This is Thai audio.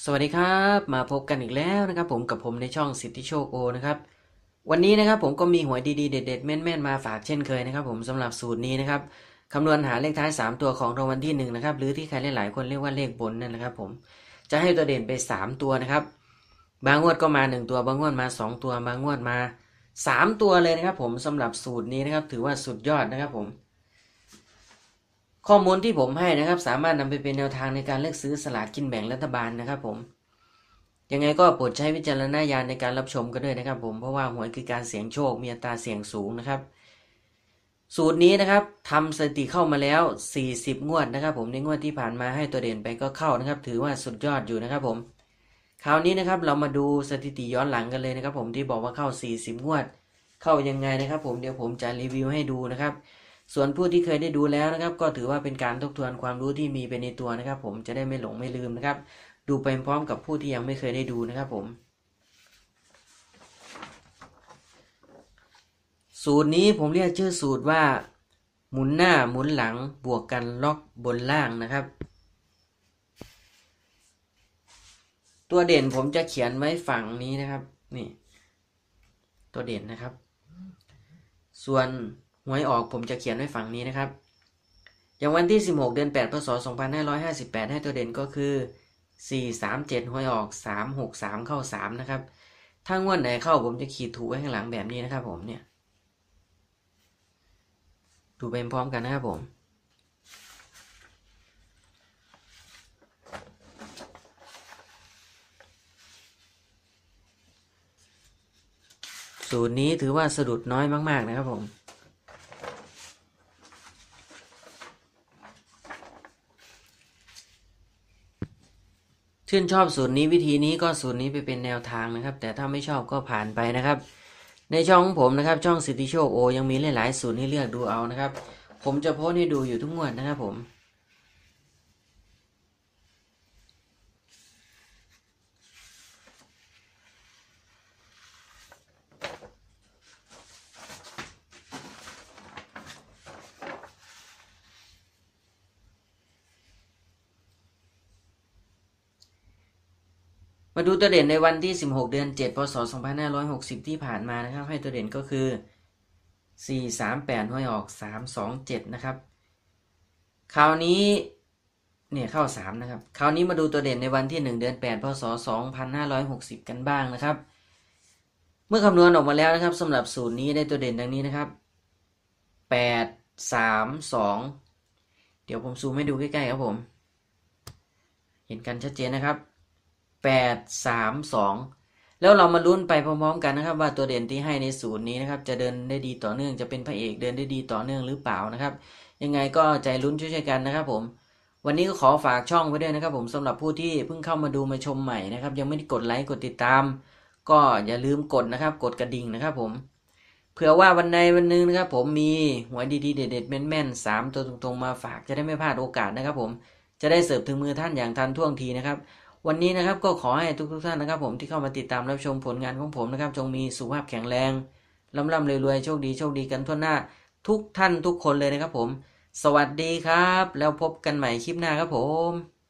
สวัสดีครับมาพบกันอีกแล้วนะครับ ผมกับผมในช่องสิทธิโชคโอนะครับวันนี้นะครับผมก็มีหวยดีๆเด็ดๆแม่นๆมาฝากเช่นเคยนะครับ ผมสำหรับสูตรนี้นะครับคำนวณหาเลขท้าย 3 ตัวของรางวัลที่1นะครับหรือที่ใครหลายๆคนเรียกว่าเลขบนนั่นนะครับ ผมจะให้ตัวเด่นไป 3 ตัวนะครับ บางงวดก็มา 1 ตัว บางงวดมา 2 ตัว บางงวดมา 3 ตัวเลยนะครับ ผมสำหรับสูตรนี้นะครับ ถือว่าสุดยอดนะครับ ผม ข้อมูลที่ผมให้นะครับ สามารถนำไปเป็นแนวทางในการเลือกซื้อสลากกินแบ่งรัฐบาลนะครับ ผม ยังไงก็โปรดใช้วิจารณญาณในการรับชมกันด้วยนะครับ ผมเพราะว่าหวยคือการเสี่ยงโชคมีอัตราเสี่ยงสูงนะครับ สูตรนี้นะครับทำสถิติเข้ามาแล้ว 40 งวดนะครับ ผมในงวดที่ผ่านมาให้ตัวเด่นไปก็เข้านะครับ ถือว่าสุดยอดอยู่นะครับผมคราวนี้นะครับเรามาดูสถิติย้อนหลังกันเลยนะครับ ผมที่บอกว่าเข้า 40 งวด เข้ายังไงนะครับ ผมเดี๋ยวผมจะรีวิวให้ดูนะครับ ส่วนผู้ที่เคยได้ดูแล้วนะครับ ก็ถือว่าเป็นการทบทวนความรู้ที่มีไปในตัวนะครับ ผมจะได้ไม่หลงไม่ลืมนะครับ ดูไปพร้อมกับผู้ที่ยังไม่เคยได้ดูนะครับผม สูตรนี้ผมเรียกชื่อสูตรว่า หมุนหน้าหมุนหลังบวกกันล็อกบนล่างนะครับ ตัวเด่นผมจะเขียนไว้ฝั่งนี้นะครับ นี่ ตัวเด่นนะครับ ส่วน หวยออกผมจะเขียนไว้ฝั่งนี้นะครับ อย่างวันที่ 16 เดือน 8 พศ 2558 ให้ตัวเด่นก็คือ 437หวยออก 363 เข้า 3 นะครับ ถ้างวดไหนเข้าผมจะขีดถูไว้ข้างหลังแบบนี้นะครับผมเนี่ย ดูไปพร้อมกันนะครับผมสูตรนี้ถือว่าสะดุดน้อยมาก ๆ นะครับผม ชื่นชอบสูตรนี้วิธีนี้ก็สูตรนี้ไปเป็นแนวทางนะครับ แต่ถ้าไม่ชอบก็ผ่านไปนะครับ ในช่องของผมนะครับ ช่องสิทธิโชคโอยังมีหลายๆสูตรให้เลือกดูเอานะครับ ผมจะโพสให้ดูอยู่ทุกงวดนะครับผม มาดูตัวเด่นในวันที่ 16 เดือน 7 พศ 2560 ที่ผ่านมานะครับ ให้ตัวเด่นก็คือ 438ห้อยออก 327 นะครับ คราวนี้เนี่ยเข้า 3 นะครับ คราวนี้มาดูตัวเด่นในวันที่ 1 เดือน 8 พศ 2560 กันบ้างนะครับ เมื่อคำนวณออกมาแล้วนะครับสำหรับสูตรนี้ได้ตัวเด่นดังนี้นะครับ 8 3 2 เดี๋ยวผมซูมให้ดูใกล้ๆครับผม เห็นกันชัดเจนนะครับ แปดสามสองแล้วเรามาลุ้นไปพร้อมๆกันนะครับ ว่าตัวเด่นที่ให้ในศูนย์นี้นะครับ จะเดินได้ดีต่อเนื่องจะเป็นพระเอกเดินได้ดีต่อเนื่องหรือเปล่านะครับ ยังไงก็ใจลุ้นช่วยๆกันนะครับผมวันนี้ก็ขอฝากช่องไว้ด้วยนะครับ ผมสำหรับผู้ที่เพิ่งเข้ามาดูมาชมใหม่นะครับ ยังไม่ได้กดไลค์กดติดตาม ก็อย่าลืมกดนะครับ กดกระดิ่งนะครับ ผมเผื่อว่าวันใดวันหนึ่งนะครับ ผมมีหวยดีๆเด็ดๆแม่นๆสามตัวตรงๆมาฝากจะได้ไม่พลาดโอกาสนะครับ ผมจะได้เสิร์ฟถึงมือท่านอย่างทันท่วงทีนะครับ วันนี้นะครับก็ขอให้ทุกทุกท่านนะครับ ผมที่เข้ามาติดตามรับชมผลงานของผมนะครับ จงมีสุขภาพแข็งแรงร่ำร่ำรวยๆโชคดีโชคดีกันทั่วหน้า ทุกท่านทุกคนเลยนะครับผม สวัสดีครับ แล้วพบกันใหม่คลิปหน้าครับผม